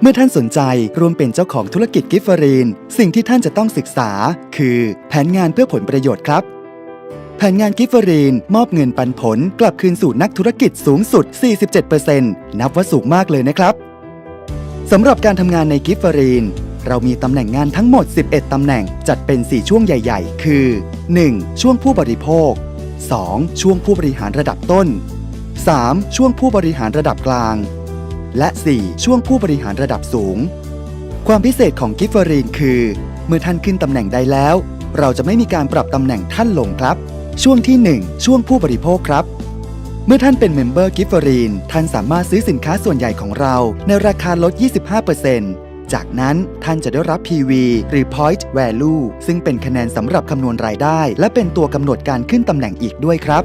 เมื่อท่านสนใจร่วมเป็นเจ้าของธุรกิจกิฟเฟอรีน สิ่งที่ท่านจะต้องศึกษา คือแผนงานเพื่อผลประโยชน์ครับ แผนงานกิฟเฟอรีน มอบเงินปันผลกลับคืนสู่นักธุรกิจสูงสุด 47%นับว่าสูงมากเลยนะครับสำหรับการทำงานในกิฟเฟอรีน เรามีตำแหน่งงานทั้งหมด 11 ตำแหน่งจัดเป็น 4 ช่วงใหญ่ ๆ คือ 1. ช่วงผู้บริโภค 2. ช่วงผู้บริหารระดับต้น 3. ช่วงผู้บริหารระดับกลาง และ 4. ช่วงผู้บริหารระดับสูง ความพิเศษของกิฟเฟอรีนคือ เมื่อท่านขึ้นตำแหน่งใดแล้ว เราจะไม่มีการปรับตำแหน่งท่านลงครับ ช่วงที่ 1 ช่วงผู้บริโภคครับ เมื่อท่านเป็นเมมเบอร์กิฟเฟอรีนท่านสามารถซื้อสินค้าส่วนใหญ่ของเรา ในราคาลด 25%จากนั้นท่านจะได้รับ PV หรือ Point Value ซึ่งเป็นคะแนนสำหรับคำนวณรายได้ และเป็นตัวกำหนดการขึ้นตำแหน่งอีกด้วยครับ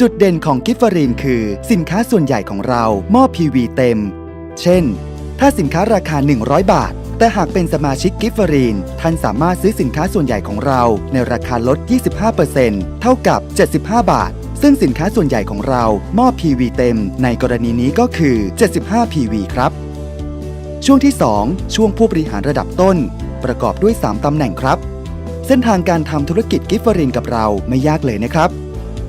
จุดเด่นของกิฟเฟอรีนคือ สินค้าส่วนใหญ่ของเรา มอบ PV เต็ม เช่น ถ้าสินค้าราคา 100 บาท แต่หากเป็นสมาชิกกิฟเฟอรีน ท่านสามารถซื้อสินค้าส่วนใหญ่ของเราในราคาลด 25%เท่ากับ 75 บาท ซึ่งสินค้าส่วนใหญ่ของเรามอบ PV เต็ม ในกรณีนี้ก็คือ 75 PV ครับ ช่วงที่ 2 ช่วงผู้บริหารระดับต้น ประกอบด้วย 3ตำแหน่งครับ เส้นทางการทำธุรกิจกิฟเฟอรินกับเราไม่ยากเลยนะครับ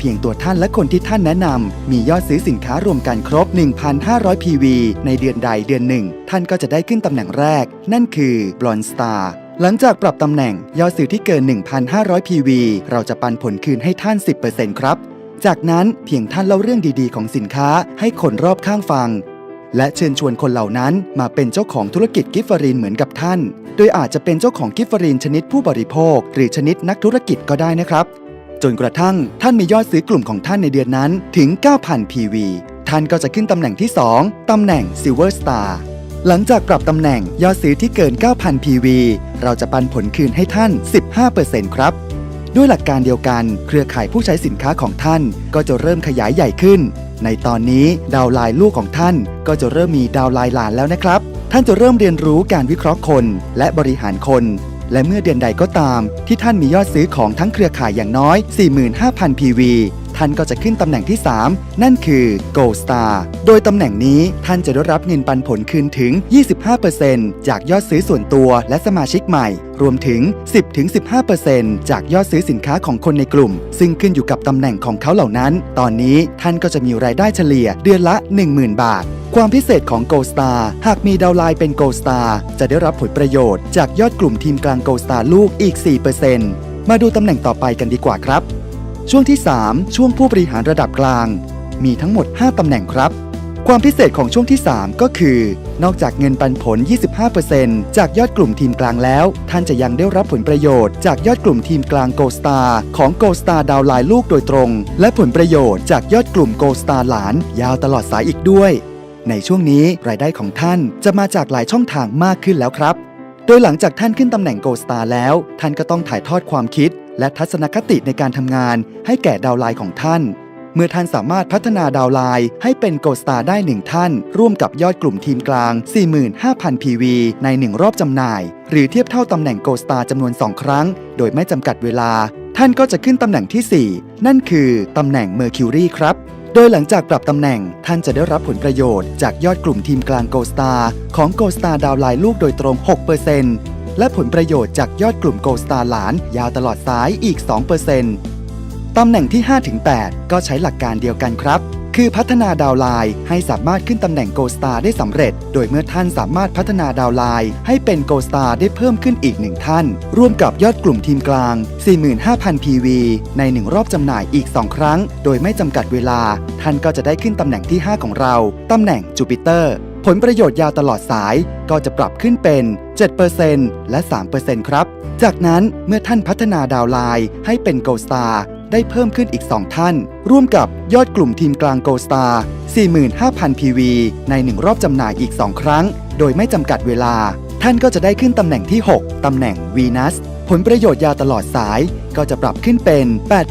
เพียงตัวท่านและคนที่ท่านแนะนำมียอดซื้อสินค้ารวมกันครบ 1,500 PV ในเดือนใดเดือนหนึ่ง ท่านก็จะได้ขึ้นตำแหน่งแรก นั่นคือ Bronze Star หลังจากปรับตำแหน่งยอดซื้อที่เกิน 1,500 PV เราจะปันผลคืนให้ท่าน 10%ครับ จากนั้นเพียงท่านเล่าเรื่องดีๆ ของสินค้าให้คนรอบข้างฟัง และเชิญชวนคนเหล่านั้นมาเป็นเจ้าของธุรกิจกิฟฟอรีนเหมือนกับท่าน โดยอาจจะเป็นเจ้าของกิฟฟอรีนชนิดผู้บริโภค หรือชนิดนักธุรกิจก็ได้นะครับ จนกระทั่งท่านมียอดซื้อกลุ่มของท่านในเดือนนั้นถึง 9,000 PV ท่านก็จะขึ้นตำแหน่งที่ 2 ตำแหน่ง Silver Star หลังจากปรับตำแหน่งยอดซื้อที่เกิน 9,000 PV เราจะปันผลคืนให้ท่าน 15%ครับ ด้วยหลักการเดียวกัน เครือข่ายผู้ใช้สินค้าของท่านก็จะเริ่มขยายใหญ่ขึ้น ในตอนนี้ดาวไลน์ลูกของท่านก็จะเริ่มมีดาวไลน์หลานแล้วนะครับ ท่านจะเริ่มเรียนรู้การวิเคราะห์คน และบริหารคน และเมื่อเดือนใดก็ตาม ที่ท่านมียอดซื้อของทั้งเครือข่ายอย่างน้อย 45,000 PV ท่านก็จะขึ้นตำแหน่งที่ 3 นั่นคือ Gold Star โดยตำแหน่งนี้ท่านจะได้รับเงินปันผลคืนถึง 25%จากยอดซื้อส่วนตัวและสมาชิกใหม่ รวมถึง 10-15%จากยอดซื้อสินค้าของคนในกลุ่ม ซึ่งขึ้นอยู่กับตำแหน่งของเขาเหล่านั้น ตอนนี้ท่านก็จะมีรายได้เฉลี่ยเดือนละ 10,000 บาทความพิเศษของ Gold Star หากมีดาวไลน์เป็น Gold Star จะได้รับผลประโยชน์จากยอดกลุ่มทีมกลาง Gold Star ลูกอีก 4%มาดูตำแหน่งต่อไปกันดีกว่าครับ ช่วงที่ 3 ช่วงผู้บริหารระดับกลาง มีทั้งหมด 5 ตำแหน่งครับ ความพิเศษของช่วงที่ 3 ก็คือ นอกจากเงินปันผล 25%จากยอดกลุ่มทีมกลางแล้ว ท่านจะยังได้รับผลประโยชน์จากยอดกลุ่มทีมกลาง Gold Star ของ Gold Star ดาวไลน์ลูกโดยตรง และผลประโยชน์จากยอดกลุ่ม Gold Star หลาน ยาวตลอดสายอีกด้วย ในช่วงนี้รายได้ของท่านจะมาจากหลายช่องทางมากขึ้นแล้วครับโดยหลังจากท่านขึ้นตำแหน่ง Gold Star แล้ว ท่านก็ต้องถ่ายทอดความคิด และทัศนคติในการทำงานให้แก่ดาวไลน์ของท่าน เมื่อท่านสามารถพัฒนาดาวไลน์ให้เป็น Gold Star ได้1ท่าน ร่วมกับยอดกลุ่มทีมกลาง 45,000 PV ใน 1 รอบจำหน่าย หรือเทียบเท่าตำแหน่ง Gold Star จำนวน 2 ครั้ง โดยไม่จำกัดเวลา ท่านก็จะขึ้นตำแหน่งที่ 4 นั่นคือตำแหน่ง Mercury ครับโดยหลังจากปรับตำแหน่ง ท่านจะได้รับผลประโยชน์จากยอดกลุ่มทีมกลาง Gold Star ของ Gold Star ดาวไลน์ลูกโดยตรง 6% และผลประโยชน์จากยอดกลุ่ม Gold Star หลาน ยาวตลอดสายอีก 2%ตำแหน่งที่ 5-8 ก็ใช้หลักการเดียวกันครับ คือพัฒนาดาวไลน์ให้สามารถขึ้นตำแหน่ง Gold Star ได้สำเร็จ โดยเมื่อท่านสามารถพัฒนาดาวไลน์ให้เป็น Gold Star ได้เพิ่มขึ้นอีกหนึ่งท่าน ร่วมกับยอดกลุ่มทีมกลาง 45,000 PV ใน 1 รอบจำหน่ายอีก 2 ครั้ง โดยไม่จำกัดเวลา ท่านก็จะได้ขึ้นตำแหน่งที่ 5 ของเราตำแหน่งจูปิเตอร์ ผลประโยชน์ยาวตลอดสายก็จะปรับขึ้นเป็น 7%และ 3%ครับ จากนั้นเมื่อท่านพัฒนาดาวไลน์ให้เป็น Gold Star ได้เพิ่มขึ้นอีก 2 ท่าน ร่วมกับยอดกลุ่มทีมกลาง Gold Star 45,000 PV ใน 1 รอบจำหน่ายอีก 2 ครั้ง โดยไม่จำกัดเวลา ท่านก็จะได้ขึ้นตำแหน่งที่ 6 ตำแหน่ง Venus ผลประโยชน์ยาวตลอดสายก็จะปรับขึ้นเป็น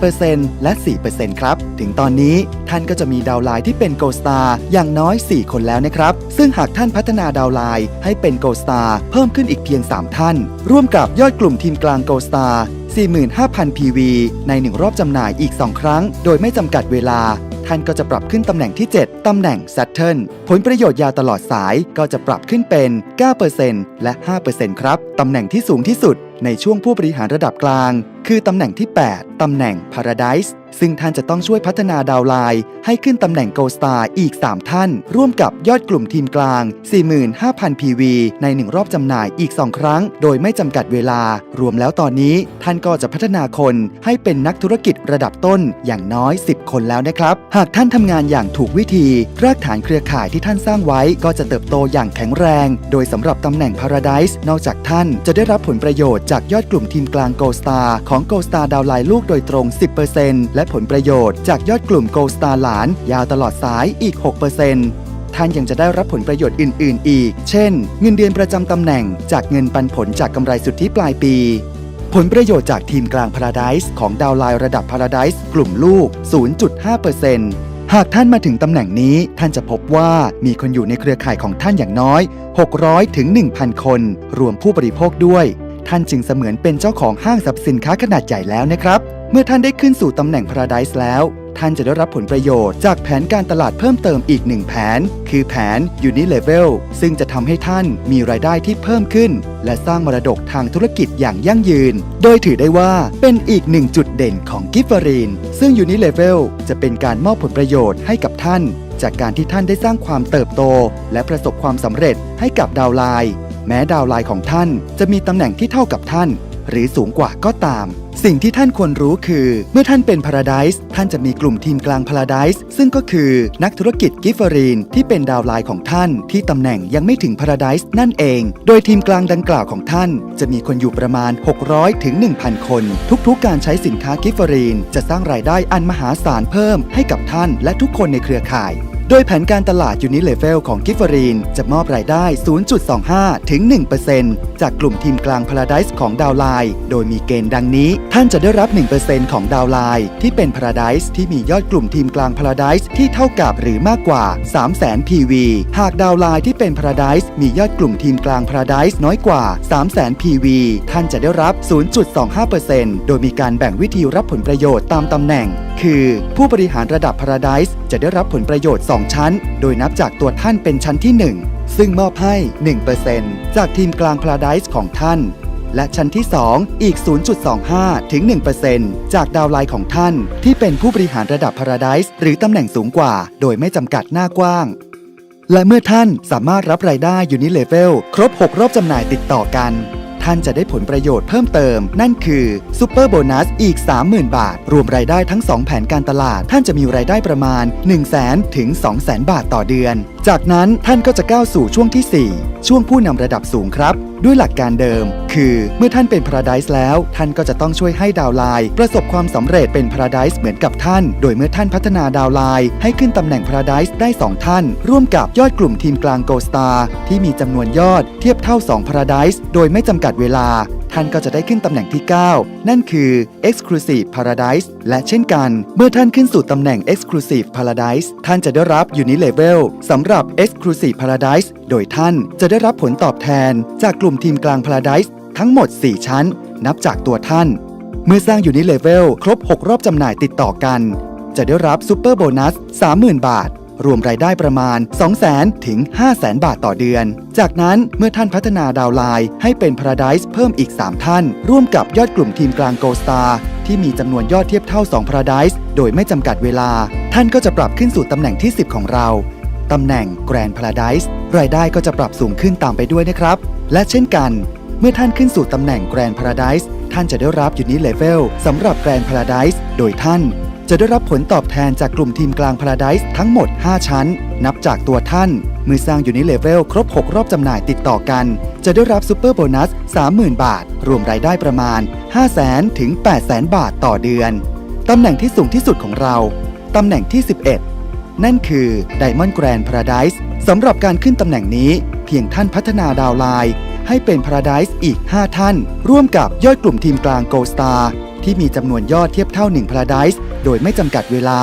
8%และ 4%ครับ ถึงตอนนี้ท่านก็จะมีดาวไลน์ที่เป็น Gold Star อย่างน้อย 4 คนแล้วนะครับ ซึ่งหากท่านพัฒนาดาวไลน์ให้เป็น Gold Star เพิ่มขึ้นอีกเพียง 3 ท่าน ร่วมกับยอดกลุ่มทีมกลาง Gold Star 45,000 PV ใน 1 รอบจำหน่ายอีก 2 ครั้ง โดยไม่จำกัดเวลาท่านก็จะปรับขึ้นตำแหน่งที่ 7 ตำแหน่ง Saturn ผลประโยชน์ยาวตลอดสายก็จะปรับขึ้นเป็น 9%และ 5%ครับ ตำแหน่งที่สูงที่สุด ในช่วงผู้บริหารระดับกลางคือตำแหน่งที่ 8 ตำแหน่ง Paradise ซึ่งท่านจะต้องช่วยพัฒนาดาวไลน์ ให้ขึ้นตำแหน่ง Gold Star อีก 3 ท่าน ร่วมกับยอดกลุ่มทีมกลาง 45,000 PV ใน 1 รอบจำหน่ายอีก 2 ครั้ง โดยไม่จำกัดเวลา รวมแล้วตอนนี้ท่านก็จะพัฒนาคนให้เป็นนักธุรกิจระดับต้นอย่างน้อย 10 คนแล้วนะครับ หากท่านทำงานอย่างถูกวิธี รากฐานเครือข่ายที่ท่านสร้างไว้ก็จะเติบโตอย่างแข็งแรง โดยสำหรับตำแหน่ง Paradise นอกจากท่านจะได้รับผลประโยชน์จากยอดกลุ่มทีมกลาง Gold Star ของ Gold Star ดาวไลน์ลูกโดยตรง 10%และผลประโยชน์จากยอดกลุ่ม Gold Star หลาน ยาวตลอดสายอีก 6%ท่านยังจะได้รับผลประโยชน์อื่น ๆ อีก เช่น เงินเดือนประจำตำแหน่ง จากเงินปันผลจากกำไรสุทธิปลายปี ผลประโยชน์จากทีมกลาง Paradise ของดาวไลน์ระดับ Paradise กลุ่มลูก 0.5%หากท่านมาถึงตำแหน่งนี้ท่านจะพบว่ามีคนอยู่ในเครือข่ายของท่านอย่างน้อย 600 ถึง 1,000 คน รวมผู้บริโภคด้วย ท่านจึงเสมือนเป็นเจ้าของห้างสรรพสินค้าขนาดใหญ่แล้วนะครับ เมื่อท่านได้ขึ้นสู่ตำแหน่ง Paradise แล้ว ท่านจะได้รับผลประโยชน์จากแผนการตลาดเพิ่มเติมอีกหนึ่งแผน คือแผน Unilevel ซึ่งจะทำให้ท่านมีรายได้ที่เพิ่มขึ้น และสร้างมรดกทางธุรกิจอย่างยั่งยืน โดยถือได้ว่าเป็นอีกหนึ่งจุดเด่นของกิฟฟรีน ซึ่ง Unilevel จะเป็นการมอบผลประโยชน์ให้กับท่าน จากการที่ท่านได้สร้างความเติบโต และประสบความสำเร็จให้กับดาวไลน์ แม้ดาวไลน์ของท่านจะมีตำแหน่งที่เท่ากับท่าน หรือสูงกว่าก็ตาม สิ่งที่ท่านควรรู้คือ เมื่อท่านเป็น Paradise ท่านจะมีกลุ่มทีมกลาง Paradise ซึ่งก็คือนักธุรกิจกิฟเฟอรีนที่เป็นดาวไลน์ของท่าน ที่ตำแหน่งยังไม่ถึง Paradise นั่นเอง โดยทีมกลางดังกล่าวของท่าน จะมีคนอยู่ประมาณ 600ถึง1,000 คน ทุกๆ การใช้สินค้ากิฟเฟอรีนจะสร้างรายได้อันมหาศาลเพิ่มให้กับท่านและทุกคนในเครือข่าย โดยแผนการตลาด Unilevel ของกิฟฟรีนจะมอบรายได้ 0.25 ถึง 1%จากกลุ่มทีมกลาง Paradise ของดาวไลน์โดยมีเกณฑ์ดังนี้ ท่านจะได้รับ 1%ของดาวไลน์ที่เป็น Paradise ที่มียอดกลุ่มทีมกลาง Paradise ที่เท่ากับหรือมากกว่า 300,000 PV หากดาวไลน์ที่เป็น Paradise มียอดกลุ่มทีมกลาง Paradise น้อยกว่า 300,000 PV ท่านจะได้รับ 0.25%โดยมีการแบ่งวิธีรับผลประโยชน์ตามตำแหน่ง คือ ผู้บริหารระดับ Paradise จะได้รับผลประโยชน์ 2 ชั้น โดยนับจากตัวท่านเป็นชั้นที่ 1 ซึ่งมอบให้ 1%จากทีมกลาง Paradise ของท่าน และชั้นที่ 2 อีก 0.25 ถึง 1%จากดาวไลน์ของท่าน ที่เป็นผู้บริหารระดับ Paradise หรือตำแหน่งสูงกว่า โดยไม่จำกัดหน้ากว้างและเมื่อท่านสามารถรับรายได้ Unilevel ครบ 6 รอบจำหน่ายติดต่อกัน ท่านจะได้ผลประโยชน์เพิ่มเติม นั่นคือซูเปอร์โบนัสอีก 30,000 บาท รวมรายได้ทั้ง 2 แผนการตลาด ท่านจะมีรายได้ประมาณ 1 0 0 0 0แถึง2 0 0 0 0 บาทต่อเดือนจากนั้นท่านก็จะก้าวสู่ช่วงที่ 4 ช่วงผู้นำระดับสูงครับ ด้วยหลักการเดิม คือเมื่อท่านเป็น Paradise แล้ว ท่านก็จะต้องช่วยให้ดาวไลน์ประสบความสำเร็จเป็น Paradise เหมือนกับท่าน โดยเมื่อท่านพัฒนาดาวไลน์ให้ขึ้นตำแหน่ง Paradise ได้ 2 ท่าน ร่วมกับยอดกลุ่มทีมกลาง Gold Star ที่มีจำนวนยอดเทียบเท่า 2 Paradise โดยไม่จำกัดเวลา ท่านก็จะได้ขึ้นตำแหน่งที่ 9 นั่นคือ Exclusive Paradise และเช่นกัน เมื่อท่านขึ้นสู่ตำแหน่ง Exclusive Paradise ท่านจะได้รับ Unilevel สำหรับ Exclusive Paradise โดยท่านจะได้รับผลตอบแทน จากกลุ่มทีมกลาง Paradise ทั้งหมด 4 ชั้น นับจากตัวท่าน เมื่อสร้าง Unilevel ครบ 6 รอบจำหน่ายติดต่อกัน จะได้รับซูเปอร์โบนัส 30,000 บาท รวมรายได้ประมาณ 200,000 ถึง 500,000 บาทต่อเดือน จากนั้นเมื่อท่านพัฒนาดาวไลน์ให้เป็น Paradise เพิ่มอีก 3 ท่าน ร่วมกับยอดกลุ่มทีมกลาง Gold Star ที่มีจำนวนยอดเทียบเท่า 2 Paradise โดยไม่จำกัดเวลา ท่านก็จะปรับขึ้นสู่ตำแหน่งที่ 10 ของเราตำแหน่ง Grand Paradise รายได้ก็จะปรับสูงขึ้นตามไปด้วยนะครับ และเช่นกัน เมื่อท่านขึ้นสู่ตำแหน่ง Grand Paradise ท่านจะได้รับ Unilevel สำหรับ Grand Paradise โดยท่าน จะได้รับผลตอบแทนจากกลุ่มทีมกลาง Paradise ทั้งหมด 5 ชั้น นับจากตัวท่านเมื่อสร้าง Unilevel ครบ 6 รอบจำหน่ายติดต่อกัน จะได้รับซูเปอร์โบนัส 30,000 บาท รวมรายได้ประมาณ 500,000ถึง800,000 บาทต่อเดือน ตำแหน่งที่สูงที่สุดของเรา ตำแหน่งที่ 11 นั่นคือ Diamond Grand Paradise สำหรับการขึ้นตำแหน่งนี้ เพียงท่านพัฒนาดาวไลน์ให้เป็น Paradise อีก 5 ท่าน ร่วมกับยอดกลุ่มทีมกลาง Gold Star ที่มีจำนวนยอดเทียบเท่า1 Paradise โดยไม่จำกัดเวลา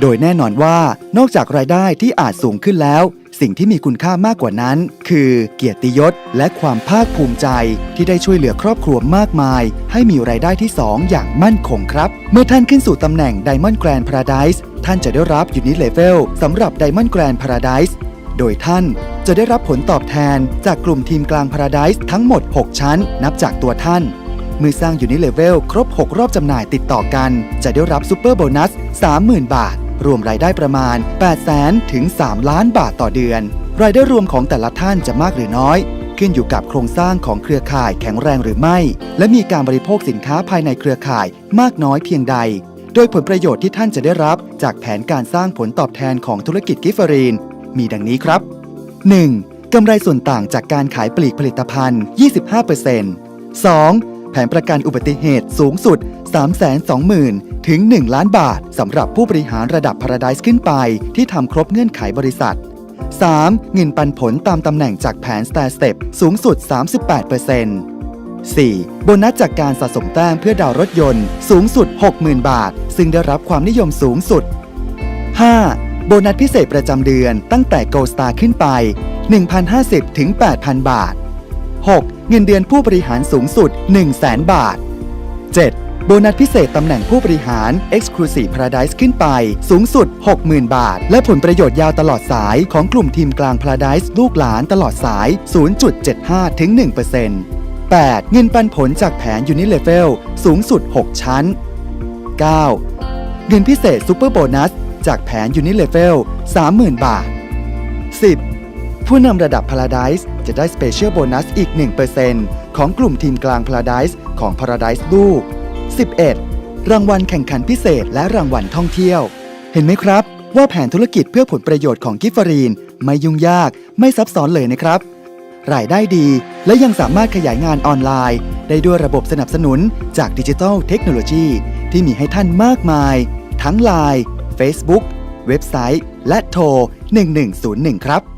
โดยแน่นอนว่านอกจากรายได้ที่อาจสูงขึ้นแล้ว สิ่งที่มีคุณค่ามากกว่านั้น คือเกียรติยศและความภาคภูมิใจ ที่ได้ช่วยเหลือครอบครัวมากมาย ให้มีรายได้ที่ 2 อย่างมั่นคงครับ เมื่อท่านขึ้นสู่ตำแหน่ง Diamond Grand Paradise ท่านจะได้รับ Unit Level สำหรับ Diamond Grand Paradise โดยท่านจะได้รับผลตอบแทนจากกลุ่มทีมกลาง Paradise ทั้งหมด 6 ชั้น นับจากตัวท่าน เมื่อสร้าง Unit Level ครบ 6 รอบจำหน่ายติดต่อกัน จะได้รับซูเปอร์โบนัส 30,000 บาท รวมรายได้ประมาณ 800,000ถึง 3 ล้านบาทต่อเดือน รายได้รวมของแต่ละท่านจะมากหรือน้อย ขึ้นอยู่กับโครงสร้างของเครือข่ายแข็งแรงหรือไม่ และมีการบริโภคสินค้าภายในเครือข่ายมากน้อยเพียงใด โดยผลประโยชน์ที่ท่านจะได้รับ จากแผนการสร้างผลตอบแทนของธุรกิจกิฟเฟอรีน มีดังนี้ครับ 1. กำไรส่วนต่างจากการขายปลีกผลิตภัณฑ์ 25% 2. แผนประกันอุบัติเหตุสูงสุด 320,000 ถึง 1 ล้านบาทสำหรับผู้บริหารระดับ Paradise ขึ้นไป ที่ทำครบเงื่อนไขบริษัท 3. เงินปันผลตามตำแหน่งจากแผน Star Step สูงสุด 38% 4. โบนัสจากการสะสมแต้มเพื่อดาวรถยนต์สูงสุด 60,000 บาท ซึ่งได้รับความนิยมสูงสุด 5. โบนัสพิเศษประจำเดือนตั้งแต่ Gold Star ขึ้นไป 1,050 ถึง 8,000 บาท 6. เงินเดือนผู้บริหารสูงสุด 100,000 บาท 7. โบนัสพิเศษตำแหน่งผู้บริหาร Exclusive Paradise ขึ้นไป สูงสุด 60,000 บาท และผลประโยชน์ยาวตลอดสายของกลุ่มทีมกลาง Paradise ลูกหลานตลอดสาย 0.75ถึง1% 8. เงินปันผลจากแผน Unit Level สูงสุด 6 ชั้น 9. เงินพิเศษซูเปอร์โบนัส จากแผน Unit Level 30,000 บาท 10. ผู้นำระดับ Paradise จะได้ Special Bonus อีก 1%ของกลุ่มทีมกลาง Paradise ของ Paradise ลูก 11. รางวัลแข่งขันพิเศษและรางวัลท่องเที่ยว เห็นไหมครับ ว่าแผนธุรกิจเพื่อผลประโยชน์ของกิฟฟรีน ไม่ยุ่งยากไม่ซับซ้อนเลยนะครับ รายได้ดี และยังสามารถขยายงานออนไลน์ ได้ด้วยระบบสนับสนุนจากดิจิทัลเทคโนโลยีที่มีให้ท่านมากมาย ทั้ง Line Facebook เว็บไซต์ และโทร 1101 ครับ